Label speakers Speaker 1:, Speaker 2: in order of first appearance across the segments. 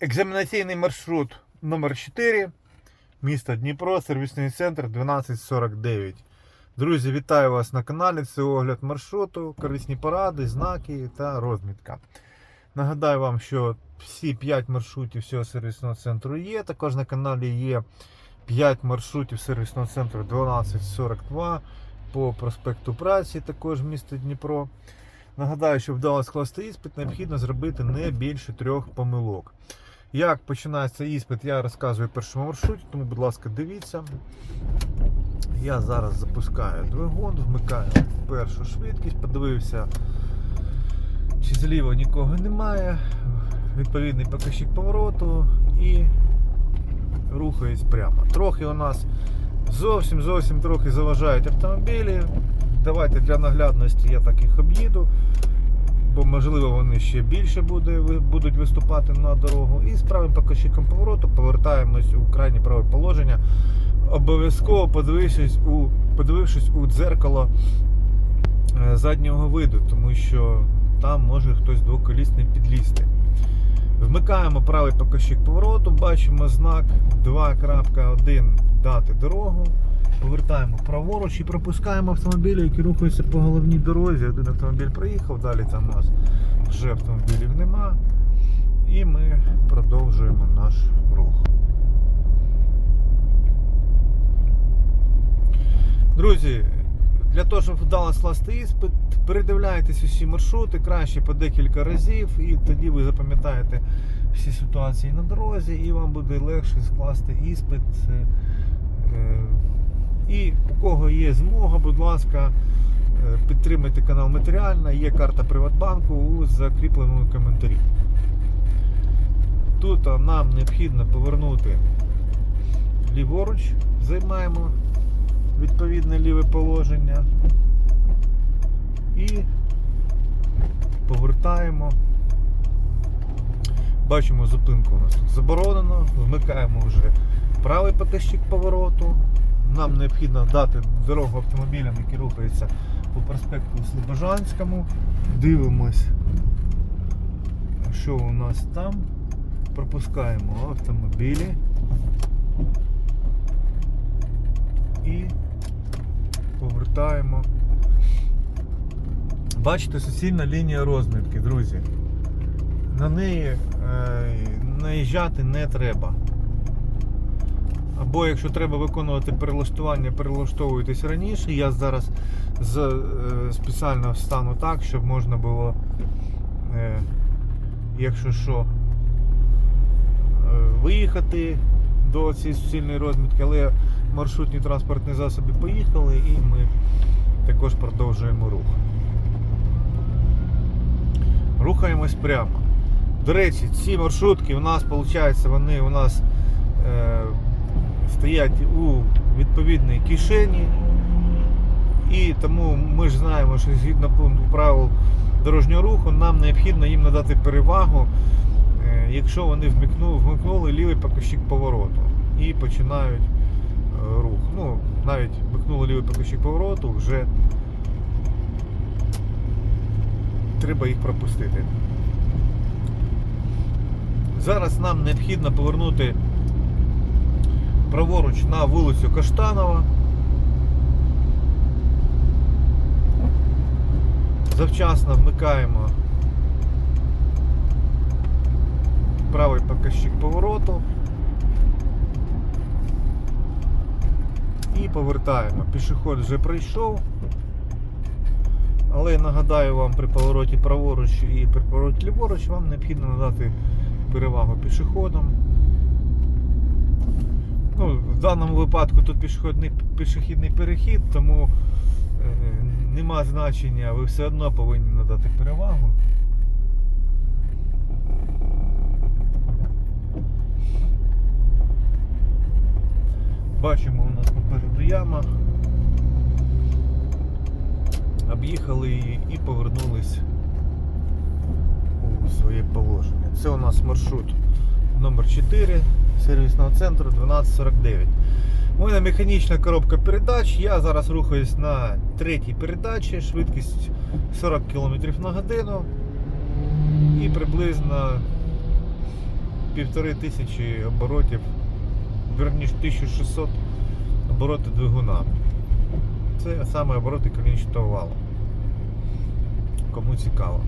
Speaker 1: Екзаменаційний маршрут номер 4 місто Дніпро, сервісний центр 1249. Друзі, вітаю вас на каналі. Це огляд маршруту, корисні поради, знаки та розмітка. Нагадаю вам, що всі 5 маршрутів всього сервісного центру є. Також на каналі є 5 маршрутів сервісного центру 1242 по проспекту Праці, також місто Дніпро. Нагадаю, що вдало скласти іспит, необхідно зробити не більше трьох помилок. Як починається іспит, я розказую першому маршруті, тому, будь ласка, дивіться. Я зараз запускаю двигун, вмикаю першу швидкість, подивився, чи зліва нікого немає. Відповідний показчик повороту і рухаюсь прямо. Трохи у нас зовсім зовсім трохи заважають автомобілі. Давайте для наглядності я так їх об'їду, бо можливо вони ще більше будуть виступати на дорогу. І з правим показчиком повороту повертаємось у крайнє праве положення. Обов'язково подивившись у, подивившись у дзеркало е, заднього виду, тому що там може хтось двоколісний підлізти. Вмикаємо правий показчик повороту, бачимо знак 2.1 дати дорогу. Повертаємо праворуч і пропускаємо автомобілі, які рухаються по головній дорозі. Один автомобіль проїхав, далі там у нас вже автомобілів нема. І ми продовжуємо наш рух. Друзі, для того, щоб вдало скласти іспит, передивляйтесь усі маршрути краще по декілька разів, і тоді ви запам'ятаєте всі ситуації на дорозі, і вам буде легше скласти іспит. І у кого є змога, будь ласка, е, підтримайте канал матеріально, є карта Приватбанку у закріпленому коментарі. Тут нам необхідно повернути ліворуч, займаємо відповідне ліве положення і повертаємо. Бачимо, зупинку у нас тут заборонено, вмикаємо вже правий показчик повороту. Нам необхідно дати дорогу автомобілям, які рухаються по проспекту Слобожанському. Дивимось, що у нас там. Пропускаємо автомобілі. І повертаємо. Бачите, суцільна лінія розмітки, друзі. На неї е, наїжджати не треба. Або якщо треба виконувати перелаштування, перелаштовуйтесь раніше. Я зараз з, е, спеціально встану так, щоб можна було, е, якщо що, е, виїхати до цієї суцільної розмітки, але маршрутні транспортні засоби поїхали і ми також продовжуємо рух. Рухаємось прямо. До речі, ці маршрутки у нас, виходить, вони у нас е, стоять у відповідній кишені. І тому ми ж знаємо, що згідно пункту правил дорожнього руху, нам необхідно їм надати перевагу, е, якщо вони вмикнули, вмикнули лівий показчик повороту і починають е, рух. Ну, навіть вмикнули лівий показчик повороту, вже треба їх пропустити. Зараз нам необхідно повернути праворуч на вулицю Каштанова. Завчасно вмикаємо правий показчик повороту і повертаємо. Пішоход вже пройшов. Але нагадаю вам при повороті праворуч і при повороті ліворуч вам необхідно надати перевагу пішоходам. Ну, в даному випадку тут пішохідний, пішохідний перехід, тому е, нема значення, ви все одно повинні надати перевагу. Бачимо, у нас попереду яма. Об'їхали її і повернулись у своє положення. Це у нас маршрут номер 4 сервісного центру 1249. У мене механічна коробка передач. Я зараз рухаюсь на третій передачі, швидкість 40 км на годину. І приблизно півтори тисячі оборотів, верніше 1600 обороти двигуна. Це саме обороти конічного валу. Кому цікаво.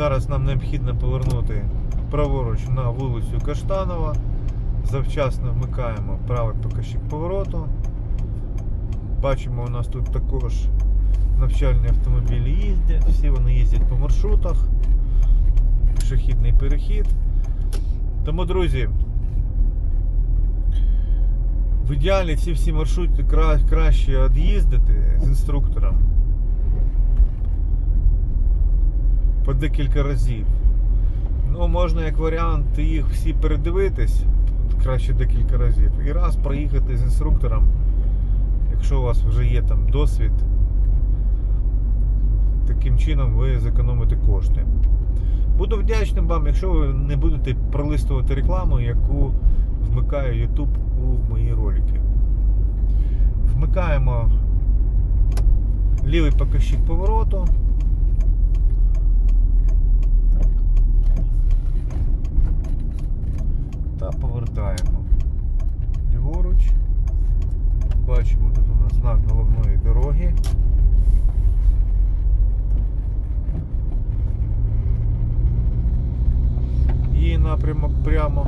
Speaker 1: Зараз нам необхідно повернути праворуч на вулицю Каштанова. Завчасно вмикаємо правий покажчик повороту. Бачимо, у нас тут також навчальні автомобілі їздять, всі вони їздять по маршрутах. Пішохідний перехід. Тому, друзі, в ідеалі ці всі маршрути кра- краще від'їздити з інструктором по декілька разів. Ну, можна як варіант їх всі передивитись краще декілька разів. І раз проїхати з інструктором, якщо у вас вже є там досвід, таким чином ви зекономите кошти. Буду вдячним вам, якщо ви не будете пролистувати рекламу, яку вмикає YouTube у мої ролики. Вмикаємо лівий покажчик повороту. Та повертаємо ліворуч. Бачимо тут у нас знак головної дороги. Її напрямок прямо.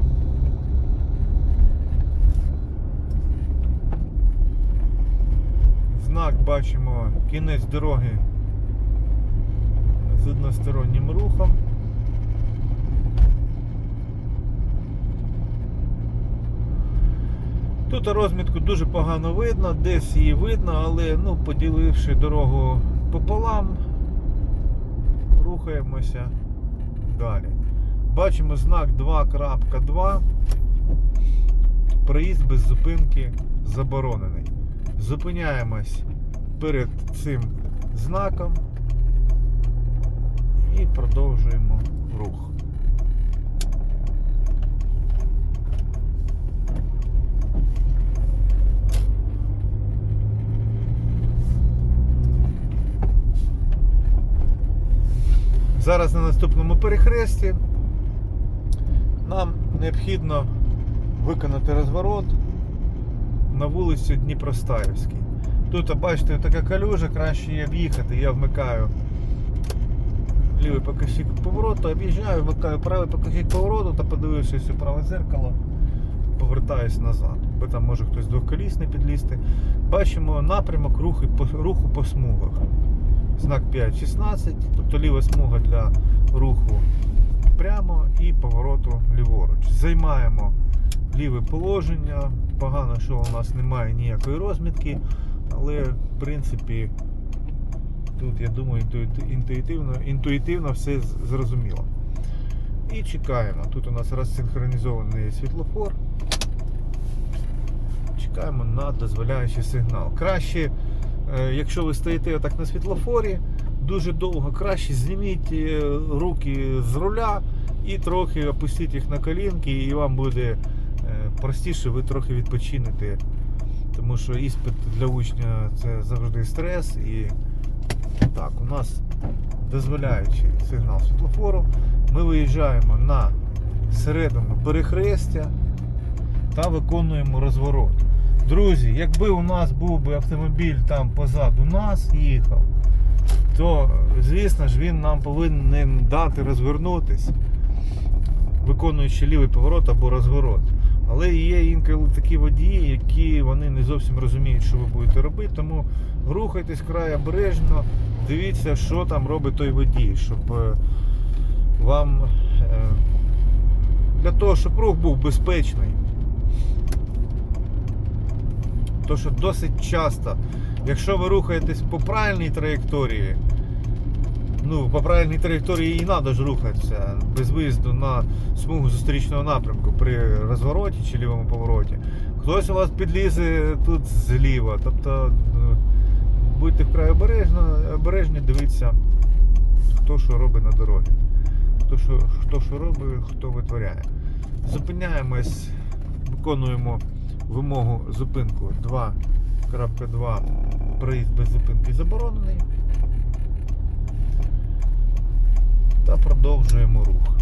Speaker 1: Знак бачимо кінець дороги з одностороннім рухом. Тут розмітку дуже погано видно, десь її видно, але ну, поділивши дорогу пополам, рухаємося далі. Бачимо знак 2.2. Проїзд без зупинки заборонений. Зупиняємось перед цим знаком і продовжуємо рух. Зараз на наступному перехресті нам необхідно виконати розворот на вулицю Дніпростаївській. Тут, бачите, така калюжа, краще її об'їхати. Я вмикаю лівий покажчик повороту, об'їжджаю, вмикаю правий покажчик повороту та подивившись у праве зеркало, повертаюсь назад. Бо там може хтось двохколісний підлізти. Бачимо напрямок руху по смугах знак 5.16, тобто ліва смуга для руху прямо і повороту ліворуч. Займаємо ліве положення. Погано, що у нас немає ніякої розмітки, але в принципі тут я думаю інтуїтивно, інтуїтивно все зрозуміло. І чекаємо. Тут у нас розсинхронізований світлофор. Чекаємо на дозволяючий сигнал. Краще Якщо ви стоїте отак на світлофорі, дуже довго краще зніміть е, руки з руля і трохи опустіть їх на колінки, і вам буде е, простіше, ви трохи відпочинете. Тому що іспит для учня це завжди стрес. І так, у нас дозволяючий сигнал світлофору. Ми виїжджаємо на середину перехрестя та виконуємо розворот. Друзі, якби у нас був би автомобіль там позаду нас їхав, то звісно ж він нам повинен дати розвернутись, виконуючи лівий поворот або розворот. Але є інколи такі водії, які вони не зовсім розуміють, що ви будете робити, тому рухайтесь край обережно, дивіться, що там робить той водій, щоб е, вам е, для того, щоб рух був безпечний. То що досить часто, якщо ви рухаєтесь по правильній траєкторії, ну, по правильній траєкторії і треба ж рухатися без виїзду на смугу зустрічного напрямку при розвороті чи лівому повороті. Хтось у вас підлізе тут зліва. Тобто е, будьте вкрай обережні, дивіться, хто що робить на дорозі. хто що, хто що робить, хто витворяє. Зупиняємось, виконуємо вимогу зупинку 2.2. Проїзд без зупинки заборонений. Та продовжуємо рух.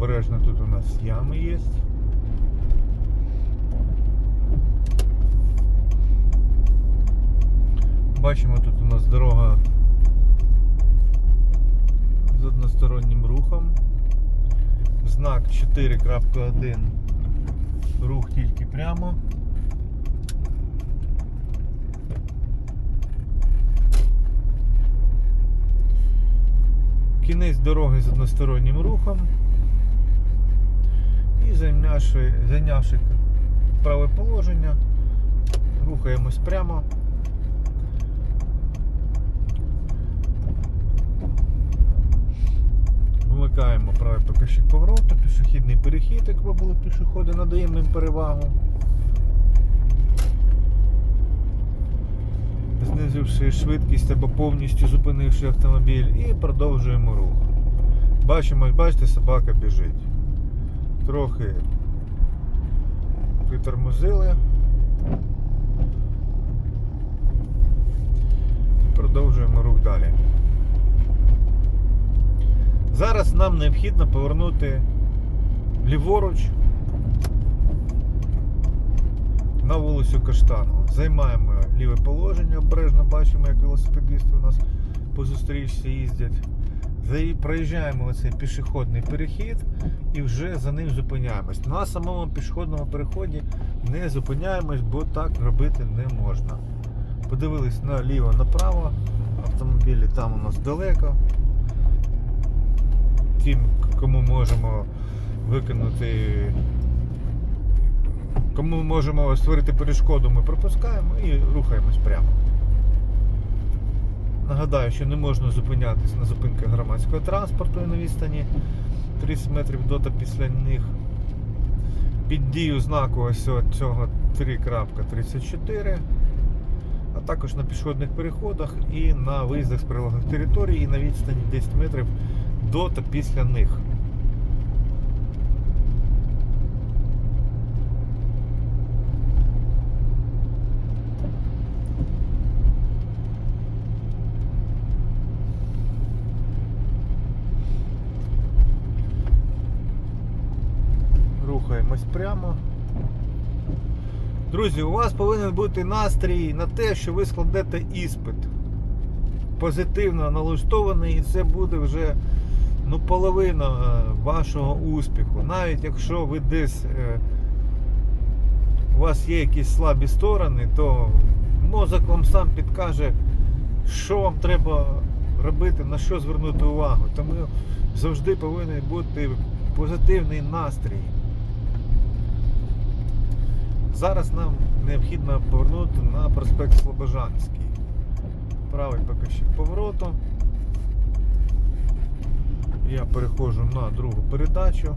Speaker 1: Обережно тут у нас ями є. Бачимо, тут у нас дорога з одностороннім рухом. Знак 4.1. Рух тільки прямо. Кінець дороги з одностороннім рухом. І зайнявши, зайнявши праве положення, рухаємось прямо. Вмикаємо правий показчик повороту, пішохідний перехід, якби були пішоходи, надаємо їм перевагу. Знизивши швидкість або повністю зупинивши автомобіль і продовжуємо рух. Бачимо, бачите, собака біжить. Трохи притормозили. Продовжуємо рух далі. Зараз нам необхідно повернути ліворуч на вулицю Каштанова. Займаємо ліве положення, обережно бачимо, як велосипедисти у нас по зустрічці їздять. Проїжджаємо оцей пішохідний перехід і вже за ним зупиняємось. На самому пішохідному переході не зупиняємось, бо так робити не можна. Подивились наліво, направо, автомобілі там у нас далеко. Тим, кому можемо виконати, кому можемо створити перешкоду, ми пропускаємо і рухаємось прямо. Нагадаю, що не можна зупинятись на зупинках громадського транспорту на відстані 30 метрів до та після них. Під дію знаку ось цього 3.34, а також на пішохідних переходах і на виїздах з прилеглих територій і на відстані 10 метрів до та після них. Рухаємось прямо. Друзі, у вас повинен бути настрій на те, що ви складете іспит. Позитивно налаштований, і це буде вже ну, половина е, вашого успіху. Навіть якщо ви десь е, у вас є якісь слабі сторони, то мозок вам сам підкаже, що вам треба робити, на що звернути увагу. Тому завжди повинен бути позитивний настрій. Зараз нам необхідно повернути на проспект Слобожанський. Правий показчик повороту. Я переходжу на другу передачу.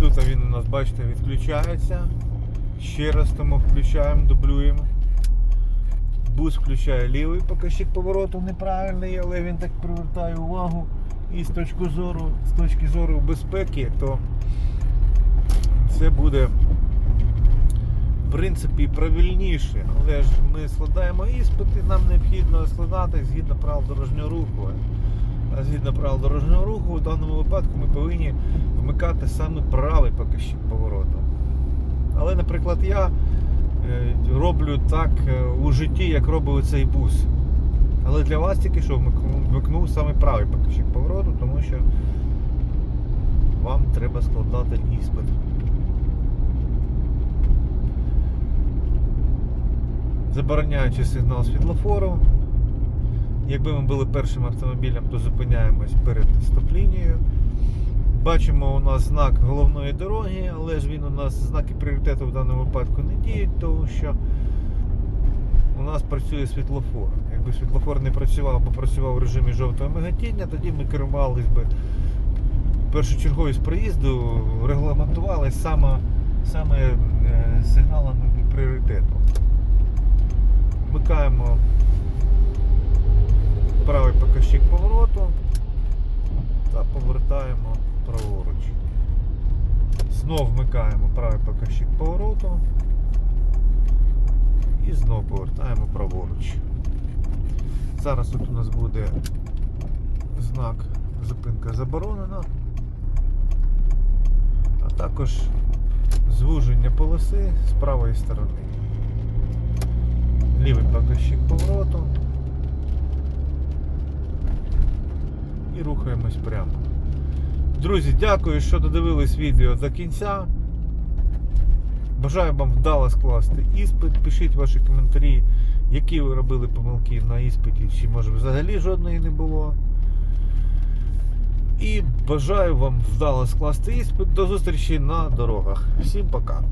Speaker 1: Тут він у нас, бачите, відключається. Ще раз тому включаємо, дублюємо. Бус включає лівий показчик повороту неправильний, але він так привертає увагу. І з точки зору, з точки зору безпеки, то це буде в принципі правильніше. Але ж ми складаємо іспити, нам необхідно складати згідно правил дорожнього руху. А згідно правил дорожнього руху, в даному випадку ми повинні вмикати саме правий показчик повороту. Але, наприклад, я е, роблю так е, у житті, як робив цей бус. Але для вас тільки що вмикнув, саме правий показчик повороту, тому що вам треба складати іспит. Забороняючи сигнал світлофору, Якби ми були першим автомобілем, то зупиняємось перед стоп-лінією. Бачимо у нас знак головної дороги, але ж він у нас знаки пріоритету в даному випадку не діють, тому що у нас працює світлофор. Якби світлофор не працював або працював в режимі жовтого миготіння, тоді ми керувались би першочерговість проїзду регламентували саме, саме е, сигналами пріоритету. Вмикаємо правий показчик повороту та повертаємо праворуч. Знов вмикаємо правий показчик повороту і знов повертаємо праворуч. Зараз тут у нас буде знак зупинка заборонена, а також звуження полоси з правої сторони. Лівий показчик повороту. І рухаємось прямо. Друзі, дякую, що додивились відео до кінця. Бажаю вам вдало скласти іспит. Пишіть ваші коментарі, які ви робили помилки на іспиті, чи може взагалі жодної не було. І бажаю вам вдало скласти іспит. До зустрічі на дорогах. Всім пока!